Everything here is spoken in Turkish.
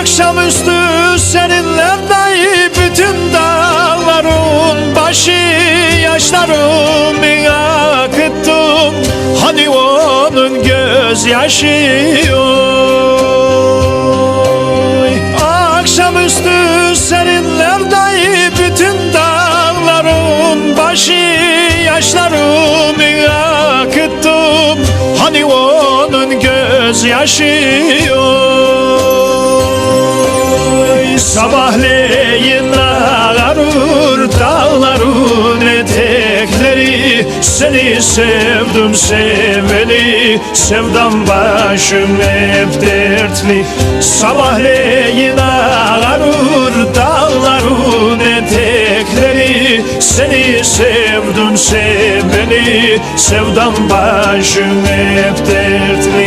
Akşamüstü serinlerde bütün dağların başı yaşlarımı akıttım Hani onun gözyaşı oy. Akşamüstü serinlerde bütün dağların başı yaşlarımı akıttım Hani onun gözyaşı oy Sabahleyin ağarır dağların etekleri Seni sevdim seveli Sevdam başım hep dertli. Sabahleyin ağarır dağların etekleri Seni sevdim seveli Sevdam başım hep dertli